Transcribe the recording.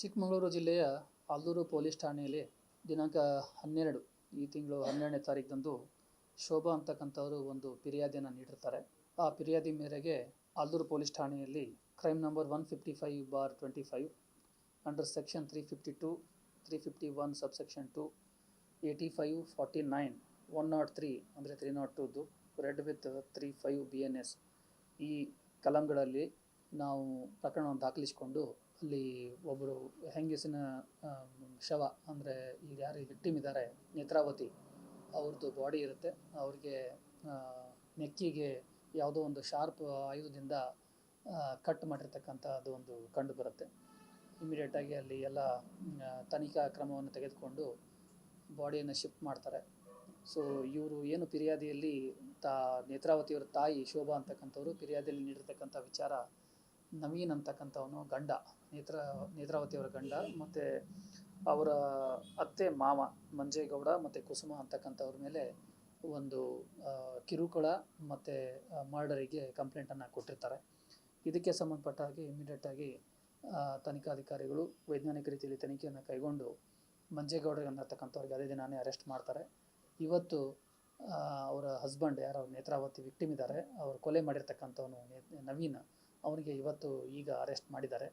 ಚಿಕ್ಕಮಗಳೂರು ಜಿಲ್ಲೆಯ ಆಲ್ದೂರು ಪೊಲೀಸ್ ಠಾಣೆಯಲ್ಲಿ ದಿನಾಂಕ ಹನ್ನೆರಡು, ಈ ತಿಂಗಳು ಹನ್ನೆರಡನೇ ತಾರೀಕದಂದು ಶೋಭಾ ಅಂತಕ್ಕಂಥವರು ಒಂದು ಫಿರ್ಯಾದಿಯನ್ನು ನೀಡಿರ್ತಾರೆ. ಆ ಫಿರ್ಯಾದಿ ಮೇರೆಗೆ ಆಲ್ದೂರು ಪೊಲೀಸ್ ಠಾಣೆಯಲ್ಲಿ crime number one fifty five bar twenty five, under section three fifty two, three fifty one subsection two, eighty five forty nine, one nought three ಅಂದರೆ three not ಟೂದು, read with three five B N S ಈ ಕಲಂಗಳಲ್ಲಿ ನಾವು ಪ್ರಕರಣವನ್ನು ದಾಖಲಿಸಿಕೊಂಡು ಅಲ್ಲಿ ಒಬ್ಬರು ಹೆಂಗಸಿನ ಶವ ಅಂದರೆ ಈಗ ಯಾರು ವಿಕ್ಟಿಮ್ ಇದ್ದಾರೆ, ನೇತ್ರಾವತಿ ಅವ್ರದ್ದು ಬಾಡಿ ಇರುತ್ತೆ. ಅವ್ರಿಗೆ ನೆಕ್ಕಿಗೆ ಯಾವುದೋ ಒಂದು ಶಾರ್ಪ್ ಆಯುಧದಿಂದ ಕಟ್ ಮಾಡಿರ್ತಕ್ಕಂಥದ್ದು ಒಂದು ಕಂಡು ಬರುತ್ತೆ. ಇಮಿಡಿಯೇಟಾಗಿ ಅಲ್ಲಿ ಎಲ್ಲ ತನಿಖಾ ಕ್ರಮವನ್ನು ತೆಗೆದುಕೊಂಡು ಬಾಡಿಯನ್ನು ಶಿಫ್ಟ್ ಮಾಡ್ತಾರೆ. ಸೊ ಇವರು ಏನು ಫಿರ್ಯಾದಿಯಲ್ಲಿ ತಾ, ನೇತ್ರಾವತಿಯವರ ತಾಯಿ ಶೋಭಾ ಅಂತಕ್ಕಂಥವ್ರು ಫಿರ್ಯಾದಿಯಲ್ಲಿ ನೀಡಿರ್ತಕ್ಕಂಥ ವಿಚಾರ ನವೀನ್ ಅಂತಕ್ಕಂಥವನು ಗಂಡ, ನೇತ್ರ, ನೇತ್ರಾವತಿಯವರ ಗಂಡ, ಮತ್ತು ಅವರ ಅತ್ತೆ ಮಾವ ಮಂಜೇಗೌಡ, ಮತ್ತು ಕುಸುಮ ಅಂತಕ್ಕಂಥವ್ರ ಮೇಲೆ ಒಂದು ಕಿರುಕುಳ ಮತ್ತು ಮರ್ಡರಿಗೆ ಕಂಪ್ಲೇಂಟನ್ನು ಕೊಟ್ಟಿರ್ತಾರೆ. ಇದಕ್ಕೆ ಸಂಬಂಧಪಟ್ಟ ಹಾಗೆ ಇಮಿಡಿಯೇಟಾಗಿ ತನಿಖಾಧಿಕಾರಿಗಳು ವೈಜ್ಞಾನಿಕ ರೀತಿಯಲ್ಲಿ ತನಿಖೆಯನ್ನು ಕೈಗೊಂಡು ಮಂಜೇಗೌಡ ಅನ್ನತಕ್ಕಂಥವ್ರಿಗೆ ಅದೇ ದಿನಾನೇ ಅರೆಸ್ಟ್ ಮಾಡ್ತಾರೆ. ಇವತ್ತು ಅವರ ಹಸ್ಬೆಂಡ್ ಯಾರು ನೇತ್ರಾವತಿ ವಿಕ್ಟಿಮ್ ಇದ್ದಾರೆ ಅವರು ಕೊಲೆ ಮಾಡಿರ್ತಕ್ಕಂಥವನು ನವೀನ್. ಅವನಿಗೆ ಇವತ್ತು ಈಗ ಅರೆಸ್ಟ್ ಮಾಡಿದ್ದಾರೆ.